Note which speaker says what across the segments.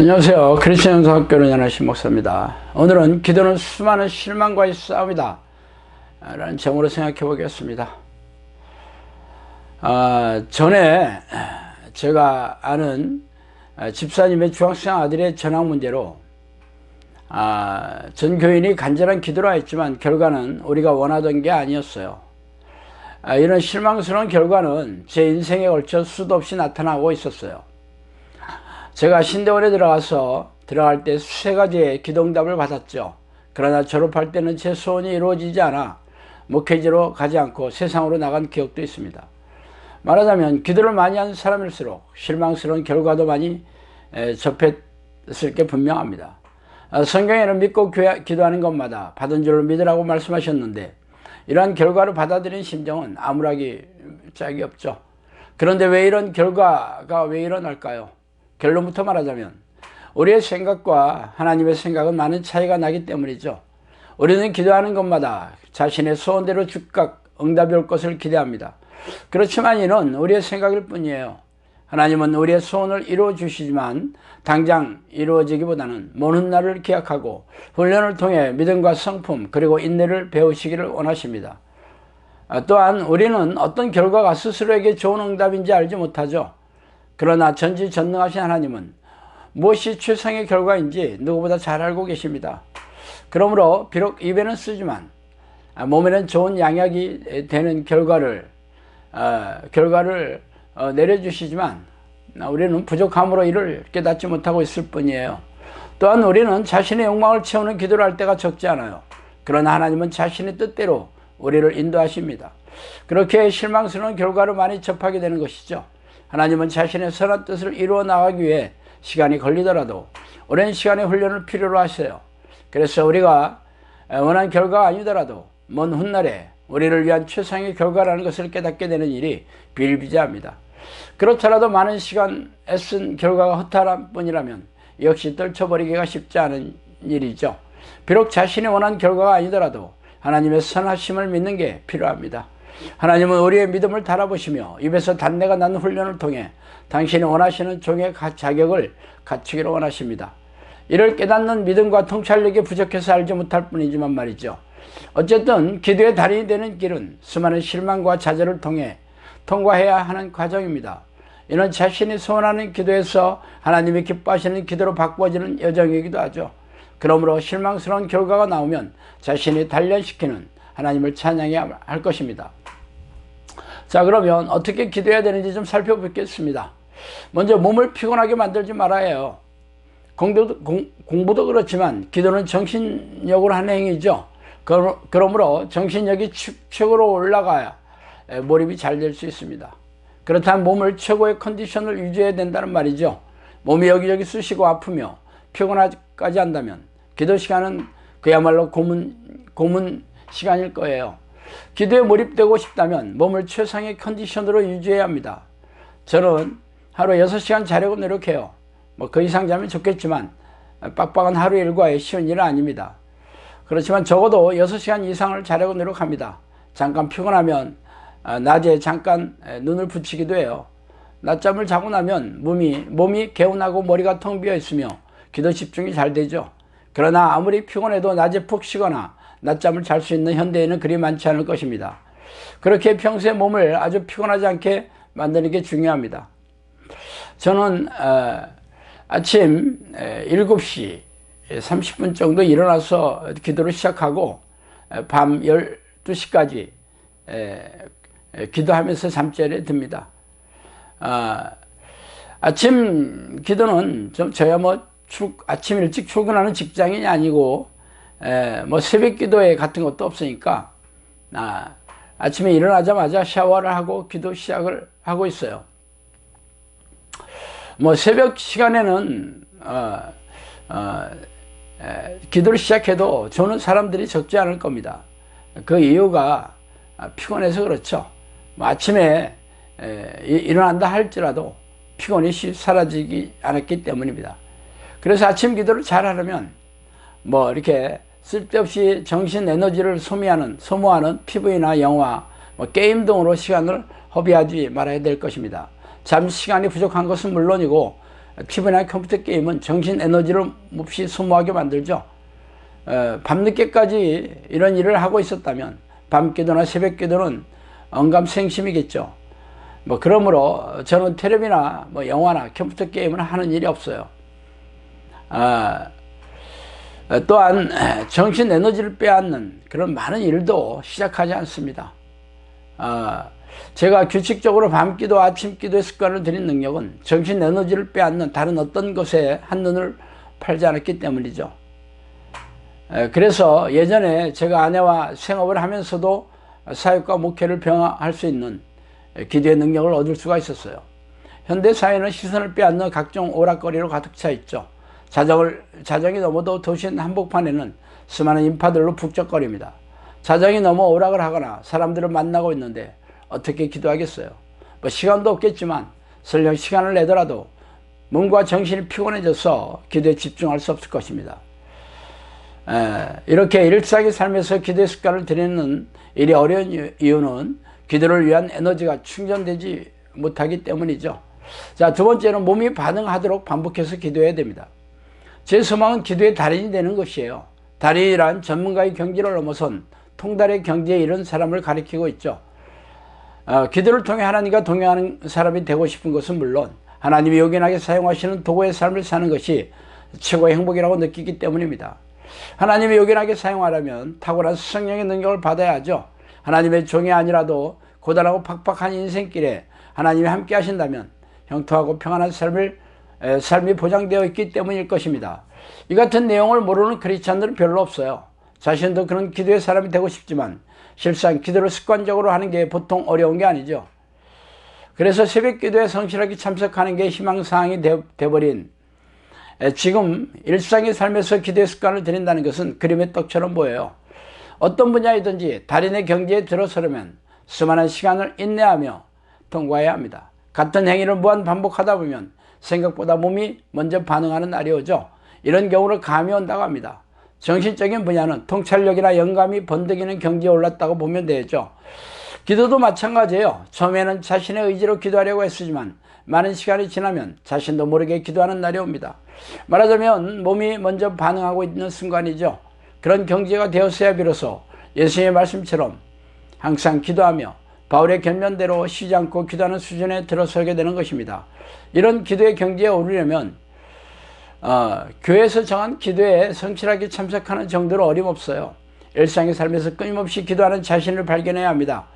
Speaker 1: 안녕하세요. 크리스천 성학교를 연하신 목사입니다. 오늘은 기도는 수많은 실망과의 싸움이다. 라는 제목으로 생각해 보겠습니다. 아, 전에 제가 아는 집사님의 중학생 아들의 전학 문제로 아, 전 교인이 간절한 기도를 했지만 결과는 우리가 원하던 게 아니었어요. 아, 이런 실망스러운 결과는 제 인생에 걸쳐 수도 없이 나타나고 있었어요. 제가 신대원에 들어가서 들어갈 때세 가지의 기도응답을 받았죠. 그러나 졸업할 때는 제 소원이 이루어지지 않아 목회지로 가지 않고 세상으로 나간 기억도 있습니다. 말하자면 기도를 많이 한 사람일수록 실망스러운 결과도 많이 접했을 게 분명합니다. 아, 성경에는 믿고 기도하는 것마다 받은 줄로 믿으라고 말씀하셨는데 이러한 결과를 받아들인 심정은 암울하기 짝이 없죠. 그런데 왜 이런 결과가 왜 일어날까요? 결론부터 말하자면 우리의 생각과 하나님의 생각은 많은 차이가 나기 때문이죠. 우리는 기도하는 것마다 자신의 소원대로 즉각 응답이 올 것을 기대합니다. 그렇지만 이는 우리의 생각일 뿐이에요. 하나님은 우리의 소원을 이루어 주시지만 당장 이루어지기보다는 먼 훗날을 기약하고 훈련을 통해 믿음과 성품 그리고 인내를 배우시기를 원하십니다. 아, 또한 우리는 어떤 결과가 스스로에게 좋은 응답인지 알지 못하죠. 그러나 전지전능하신 하나님은 무엇이 최상의 결과인지 누구보다 잘 알고 계십니다. 그러므로 비록 입에는 쓰지만 아, 몸에는 좋은 양약이 되는 결과를 어, 결과를 어, 내려주시지만 우리는 부족함으로 이를 깨닫지 못하고 있을 뿐이에요. 또한 우리는 자신의 욕망을 채우는 기도를 할 때가 적지 않아요. 그러나 하나님은 자신의 뜻대로 우리를 인도하십니다. 그렇게 실망스러운 결과를 많이 접하게 되는 것이죠. 하나님은 자신의 선한 뜻을 이루어 나가기 위해 시간이 걸리더라도 오랜 시간의 훈련을 필요로 하세요. 그래서 우리가 원한 결과가 아니더라도 먼 훗날에 우리를 위한 최상의 결과라는 것을 깨닫게 되는 일이 비일비재합니다. 그렇더라도 많은 시간 애쓴 결과가 허탈한 뿐이라면 역시 떨쳐버리기가 쉽지 않은 일이죠. 비록 자신이 원한 결과가 아니더라도 하나님의 선하심을 믿는 게 필요합니다. 하나님은 우리의 믿음을 달아보시며 입에서 단내가 나는 훈련을 통해 당신이 원하시는 종의 자격을 갖추기를 원하십니다. 이를 깨닫는 믿음과 통찰력이 부족해서 알지 못할 뿐이지만 말이죠. 어쨌든 기도의 달인이 되는 길은 수많은 실망과 좌절을 통해 통과해야 하는 과정입니다. 이는 자신이 소원하는 기도에서 하나님이 기뻐하시는 기도로 바꿔지는 여정이기도 하죠. 그러므로 실망스러운 결과가 나오면 자신이 단련시키는 하나님을 찬양해야 할 것입니다. 자, 그러면 어떻게 기도해야 되는지 좀 살펴보겠습니다. 먼저 몸을 피곤하게 만들지 말아야 해요. 공부도, 공, 공부도 그렇지만 기도는 정신력으로 하는 행위죠. 그러므로 정신력이 최고로 올라가야 몰입이 잘 될 수 있습니다. 그렇다면 몸을 최고의 컨디션을 유지해야 된다는 말이죠. 몸이 여기저기 쑤시고 아프며 피곤하까지 한다면 기도 시간은 그야말로 고문, 고문 시간일 거예요. 기도에 몰입되고 싶다면 몸을 최상의 컨디션으로 유지해야 합니다. 저는 하루 6시간 자려고 노력해요. 뭐 그 이상 자면 좋겠지만 빡빡한 하루 일과에 쉬운 일은 아닙니다. 그렇지만 적어도 6시간 이상을 자려고 노력합니다. 잠깐 피곤하면 아, 낮에 잠깐 눈을 붙이기도 해요. 낮잠을 자고 나면 몸이, 몸이 개운하고 머리가 텅 비어 있으며 기도 집중이 잘 되죠. 그러나 아무리 피곤해도 낮에 푹 쉬거나 낮잠을 잘 수 있는 현대인은 그리 많지 않을 것입니다. 그렇게 평소에 몸을 아주 피곤하지 않게 만드는 게 중요합니다. 저는 어, 아침 7시 30분 정도 일어나서 기도를 시작하고 밤 12시까지 기도하면서 잠자리에 듭니다. 아, 아침 기도는 좀 저야 뭐 출, 아침 일찍 출근하는 직장인이 아니고 에, 뭐 새벽 기도회 같은 것도 없으니까 아, 아침에 일어나자마자 샤워를 하고 기도 시작을 하고 있어요. 뭐 새벽 시간에는 어, 어, 에, 기도를 시작해도 저는 사람들이 적지 않을 겁니다. 그 이유가 피곤해서 그렇죠. 뭐 아침에 에, 일어난다 할지라도 피곤이 사라지지 않았기 때문입니다. 그래서 아침 기도를 잘 하려면 뭐 이렇게 쓸데없이 정신 에너지를 소비하는, 소모하는 TV나 영화, 뭐 게임 등으로 시간을 허비하지 말아야 될 것입니다. 잠 시간이 부족한 것은 물론이고 TV나 컴퓨터 게임은 정신 에너지를 몹시 소모하게 만들죠. 어, 밤늦게까지 이런 일을 하고 있었다면 밤기도나 새벽기도는 언감생심이겠죠. 뭐 그러므로 저는 텔레비나 뭐 영화나 컴퓨터 게임을 하는 일이 없어요. 아, 또한 정신 에너지를 빼앗는 그런 많은 일도 시작하지 않습니다. 아, 제가 규칙적으로 밤기도 아침기도의 습관을 들인 능력은 정신 에너지를 빼앗는 다른 어떤 것에 한눈을 팔지 않았기 때문이죠. 그래서 예전에 제가 아내와 생업을 하면서도 사역과 목회를 병행할 수 있는 기도의 능력을 얻을 수가 있었어요. 현대 사회는 시선을 빼앗는 각종 오락거리로 가득 차 있죠. 자정을, 자정이 넘어도 도시 한복판에는 수많은 인파들로 북적거립니다. 자정이 넘어 오락을 하거나 사람들을 만나고 있는데 어떻게 기도하겠어요? 뭐 시간도 없겠지만 설령 시간을 내더라도 몸과 정신이 피곤해져서 기도에 집중할 수 없을 것입니다. 에, 이렇게 일상의 삶에서 기도의 습관을 들이는 일이 어려운 이유는 기도를 위한 에너지가 충전되지 못하기 때문이죠. 자, 두 번째는 몸이 반응하도록 반복해서 기도해야 됩니다. 제 소망은 기도의 달인이 되는 것이에요. 달인이란 전문가의 경지를 넘어선 통달의 경지에 이른 사람을 가리키고 있죠. 어, 기도를 통해 하나님과 동행하는 사람이 되고 싶은 것은 물론 하나님이 요긴하게 사용하시는 도구의 삶을 사는 것이 최고의 행복이라고 느끼기 때문입니다. 하나님이 요긴하게 사용하려면 탁월한 성령의 능력을 받아야 하죠. 하나님의 종이 아니라도 고단하고 팍팍한 인생길에 하나님이 함께 하신다면 형통하고 평안한 삶을 삶이 보장되어 있기 때문일 것입니다. 이 같은 내용을 모르는 크리스찬들은 별로 없어요. 자신도 그런 기도의 사람이 되고 싶지만 실상 기도를 습관적으로 하는 게 보통 어려운 게 아니죠. 그래서 새벽 기도에 성실하게 참석하는 게 희망사항이 되어버린 지금 일상의 삶에서 기도의 습관을 들인다는 것은 그림의 떡처럼 보여요. 어떤 분야이든지 달인의 경지에 들어서려면 수많은 시간을 인내하며 통과해야 합니다. 같은 행위를 무한 반복하다 보면 생각보다 몸이 먼저 반응하는 날이 오죠. 이런 경우를 감이 온다고 합니다. 정신적인 분야는 통찰력이나 영감이 번득이는 경지에 올랐다고 보면 되죠. 기도도 마찬가지예요. 처음에는 자신의 의지로 기도하려고 했지만 많은 시간이 지나면 자신도 모르게 기도하는 날이 옵니다. 말하자면 몸이 먼저 반응하고 있는 순간이죠. 그런 경지가 되었어야 비로소 예수님의 말씀처럼 항상 기도하며 바울의 견면대로 쉬지 않고 기도하는 수준에 들어서게 되는 것입니다. 이런 기도의 경지에 오르려면 어, 교회에서 정한 기도에 성실하게 참석하는 정도로 어림없어요. 일상의 삶에서 끊임없이 기도하는 자신을 발견해야 합니다.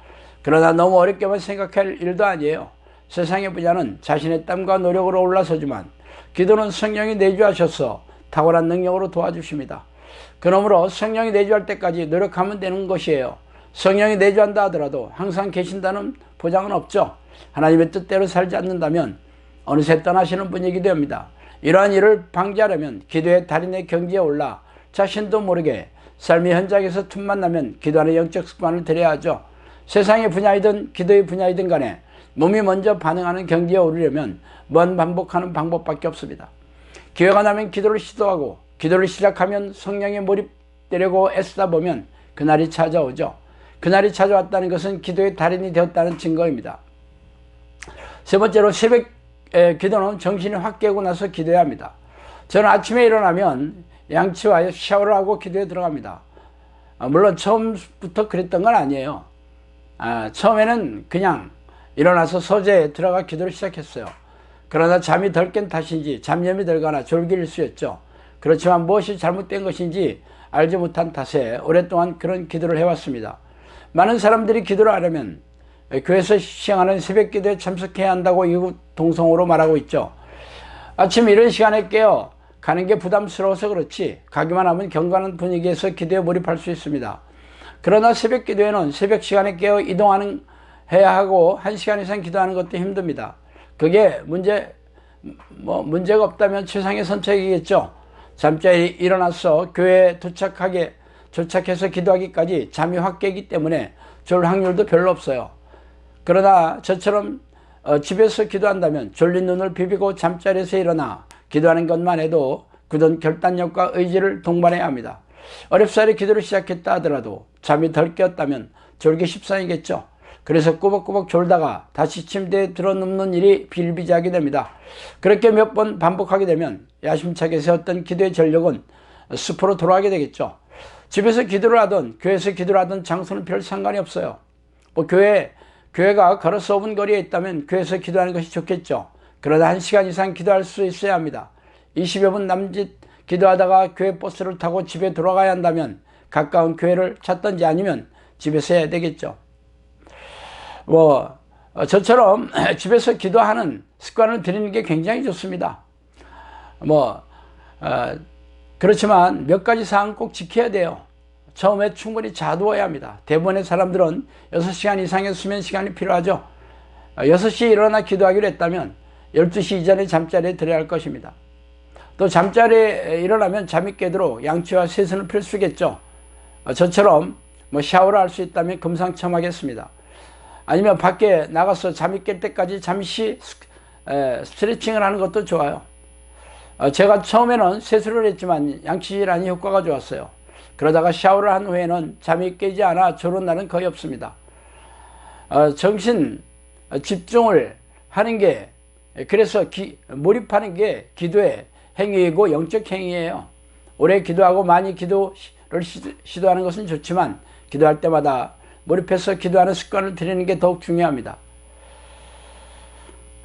Speaker 1: 그러나 너무 어렵게만 생각할 일도 아니에요. 세상의 분야는 자신의 땀과 노력으로 올라서지만 기도는 성령이 내주하셔서 탁월한 능력으로 도와주십니다. 그러므로 성령이 내주할 때까지 노력하면 되는 것이에요. 성령이 내주한다 하더라도 항상 계신다는 보장은 없죠. 하나님의 뜻대로 살지 않는다면 어느새 떠나시는 분이기도 합니다. 이러한 일을 방지하려면 기도의 달인의 경지에 올라 자신도 모르게 삶의 현장에서 틈만 나면 기도하는 영적 습관을 들여야 하죠. 세상의 분야이든 기도의 분야이든 간에 몸이 먼저 반응하는 경지에 오르려면 먼 반복하는 방법밖에 없습니다. 기회가 나면 기도를 시도하고 기도를 시작하면 성령에 몰입되려고 애쓰다 보면 그날이 찾아오죠. 그날이 찾아왔다는 것은 기도의 달인이 되었다는 증거입니다. 세 번째로 새벽 기도는 정신이 확 깨고 나서 기도해야 합니다. 저는 아침에 일어나면 양치와 샤워를 하고 기도에 들어갑니다. 아, 물론 처음부터 그랬던 건 아니에요. 아, 처음에는 그냥 일어나서 서재에 들어가 기도를 시작했어요. 그러나 잠이 덜 깬 탓인지 잠염이 들거나 졸기일 수였죠. 그렇지만 무엇이 잘못된 것인지 알지 못한 탓에 오랫동안 그런 기도를 해왔습니다. 많은 사람들이 기도를 하려면 교회에서 시행하는 새벽 기도에 참석해야 한다고 이국 동성으로 말하고 있죠. 아침 이런 시간에 깨어 가는 게 부담스러워서 그렇지 가기만 하면 경건한 분위기에서 기도에 몰입할 수 있습니다. 그러나 새벽 기도에는 새벽 시간에 깨어 이동하는 해야 하고 한 시간 이상 기도하는 것도 힘듭니다. 그게 문제 뭐 문제가 없다면 최상의 선택이겠죠. 잠자리 일어나서 교회에 도착하게 도착해서 기도하기까지 잠이 확 깨기 때문에 졸 확률도 별로 없어요. 그러나 저처럼 어, 집에서 기도한다면 졸린 눈을 비비고 잠자리에서 일어나 기도하는 것만 해도 굳은 결단력과 의지를 동반해야 합니다. 어렵사리 기도를 시작했다 하더라도 잠이 덜 깨었다면 졸기 십상이겠죠. 그래서 꾸벅꾸벅 졸다가 다시 침대에 들어눕는 일이 빌비작이 됩니다. 그렇게 몇 번 반복하게 되면 야심차게 세웠던 기도의 전력은 숲으로 돌아가게 되겠죠. 집에서 기도를 하든 교회에서 기도를 하든 장소는 별 상관이 없어요. 뭐 교회 교회가 걸어서 5분 거리에 있다면 교회에서 기도하는 것이 좋겠죠. 그러다 1시간 이상 기도할 수 있어야 합니다. 20여 분 남짓 기도하다가 교회 버스를 타고 집에 돌아가야 한다면 가까운 교회를 찾든지 아니면 집에서 해야 되겠죠. 뭐 어, 저처럼 집에서 기도하는 습관을 들이는 게 굉장히 좋습니다. 뭐 어, 그렇지만 몇 가지 사항 꼭 지켜야 돼요. 처음에 충분히 자두어야 합니다. 대부분의 사람들은 6시간 이상의 수면 시간이 필요하죠. 6시에 일어나 기도하기로 했다면 12시 이전에 잠자리에 들어야 할 것입니다. 또 잠자리에 일어나면 잠이 깨도록 양치와 세수는 필수겠죠. 어, 저처럼 뭐 샤워를 할 수 있다면 금상첨화겠습니다. 아니면 밖에 나가서 잠이 깰 때까지 잠시 스트레칭을 하는 것도 좋아요. 어, 제가 처음에는 세수를 했지만 양치질하니 효과가 좋았어요. 그러다가 샤워를 한 후에는 잠이 깨지 않아 졸은 날은 거의 없습니다. 어, 정신 집중을 하는 게 그래서 기, 몰입하는 게 기도의 행위이고 영적 행위예요. 오래 기도하고 많이 기도를 시도하는 것은 좋지만 기도할 때마다 몰입해서 기도하는 습관을 들이는 게 더욱 중요합니다.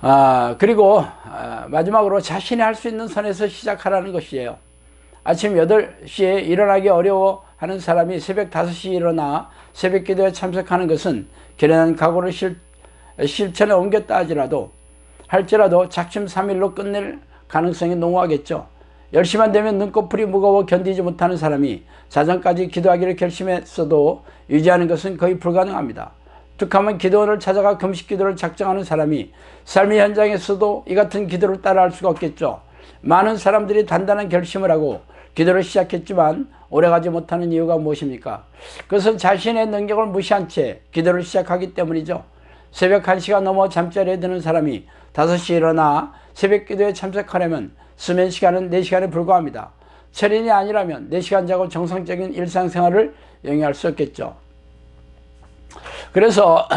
Speaker 1: 아, 그리고 아, 마지막으로 자신이 할 수 있는 선에서 시작하라는 것이에요. 아침 8시에 일어나기 어려워 하는 사람이 새벽 5시에 일어나 새벽 기도에 참석하는 것은 결연한 각오를 실, 실천에 옮겼다 하지라도 할지라도 작심 3일로 끝낼 가능성이 농후하겠죠. 10시만 되면 눈꺼풀이 무거워 견디지 못하는 사람이 자정까지 기도하기를 결심했어도 유지하는 것은 거의 불가능합니다. 툭하면 기도원을 찾아가 금식 기도를 작정하는 사람이 삶의 현장에서도 이 같은 기도를 따라할 수가 없겠죠. 많은 사람들이 단단한 결심을 하고 기도를 시작했지만 오래가지 못하는 이유가 무엇입니까? 그것은 자신의 능력을 무시한 채 기도를 시작하기 때문이죠. 새벽 1시가 넘어 잠자리에 드는 사람이 5시에 일어나 새벽 기도에 참석하려면 수면 시간은 4시간에 불과합니다. 철인이 아니라면 4시간 자고 정상적인 일상생활을 영위할 수 없겠죠. 그래서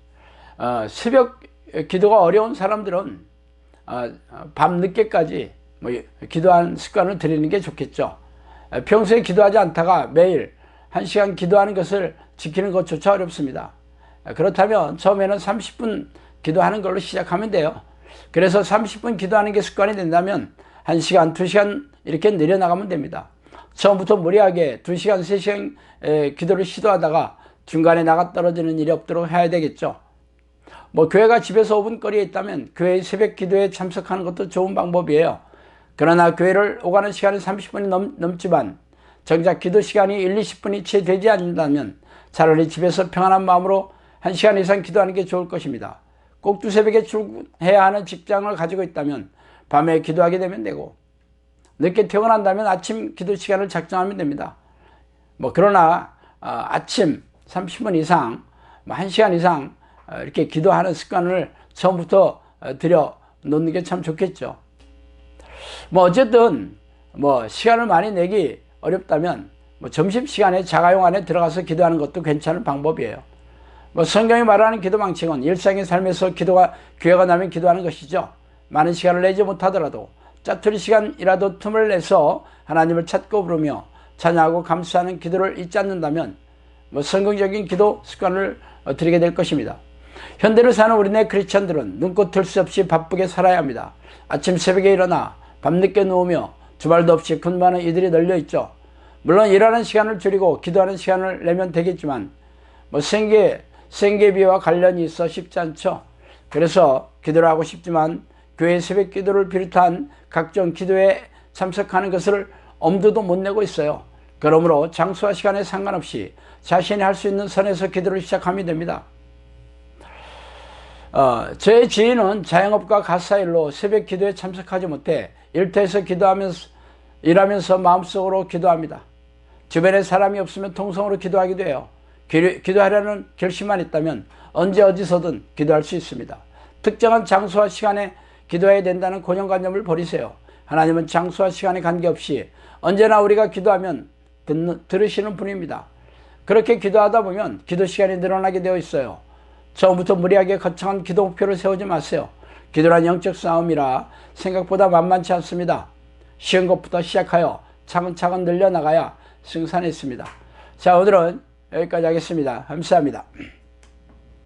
Speaker 1: 어, 새벽 기도가 어려운 사람들은 어, 밤 늦게까지 뭐 기도하는 습관을 들이는 게 좋겠죠. 평소에 기도하지 않다가 매일 1시간 기도하는 것을 지키는 것조차 어렵습니다. 그렇다면 처음에는 30분 기도하는 걸로 시작하면 돼요. 그래서 30분 기도하는 게 습관이 된다면 1시간, 2시간 이렇게 내려나가면 됩니다. 처음부터 무리하게 2시간, 3시간 기도를 시도하다가 중간에 나가 떨어지는 일이 없도록 해야 되겠죠. 뭐 교회가 집에서 5분 거리에 있다면 교회 새벽 기도에 참석하는 것도 좋은 방법이에요. 그러나 교회를 오가는 시간은 30분이 넘, 넘지만 정작 기도 시간이 1, 20분이 채 되지 않는다면 차라리 집에서 평안한 마음으로 1시간 이상 기도하는 게 좋을 것입니다. 꼭 두새벽에 출근해야 하는 직장을 가지고 있다면 밤에 기도하게 되면 되고 늦게 퇴근한다면 아침 기도 시간을 작정하면 됩니다. 뭐 그러나 어, 아침 30분 이상, 뭐 1시간 이상 어, 이렇게 기도하는 습관을 처음부터 어, 들여 놓는 게 참 좋겠죠. 뭐 어쨌든 뭐 시간을 많이 내기 어렵다면 뭐 점심 시간에 자가용 안에 들어가서 기도하는 것도 괜찮은 방법이에요. 뭐 성경이 말하는 기도 방식은 일상의 삶에서 기도가 기회가 나면 기도하는 것이죠. 많은 시간을 내지 못하더라도 짜투리 시간이라도 틈을 내서 하나님을 찾고 부르며 찬양하고 감수하는 기도를 잊지 않는다면 뭐 성경적인 기도 습관을 들이게 될 것입니다. 현대를 사는 우리네 크리스천들은 눈꽃 들 수 없이 바쁘게 살아야 합니다. 아침 새벽에 일어나 밤늦게 누우며 주말도 없이 근무하는 이들이 널려 있죠. 물론 일하는 시간을 줄이고 기도하는 시간을 내면 되겠지만 뭐 생계 생계비와 관련이 있어 쉽지 않죠. 그래서 기도를 하고 싶지만 교회 새벽 기도를 비롯한 각종 기도에 참석하는 것을 엄두도 못 내고 있어요. 그러므로 장소와 시간에 상관없이 자신이 할 수 있는 선에서 기도를 시작하면 됩니다. 어, 제 지인은 자영업과 가사일로 새벽 기도에 참석하지 못해 일터에서 기도하면서 일하면서 마음속으로 기도합니다. 주변에 사람이 없으면 통성으로 기도하기도 해요. 기도하려는 결심만 있다면 언제 어디서든 기도할 수 있습니다. 특정한 장소와 시간에 기도해야 된다는 고정관념을 버리세요. 하나님은 장소와 시간에 관계없이 언제나 우리가 기도하면 듣는, 들으시는 분입니다. 그렇게 기도하다 보면 기도 시간이 늘어나게 되어 있어요. 처음부터 무리하게 거창한 기도 목표를 세우지 마세요. 기도란 영적 싸움이라 생각보다 만만치 않습니다. 쉬운 것부터 시작하여 차근차근 늘려나가야 승산이 있습니다. 자, 오늘은 여기까지 하겠습니다. 감사합니다.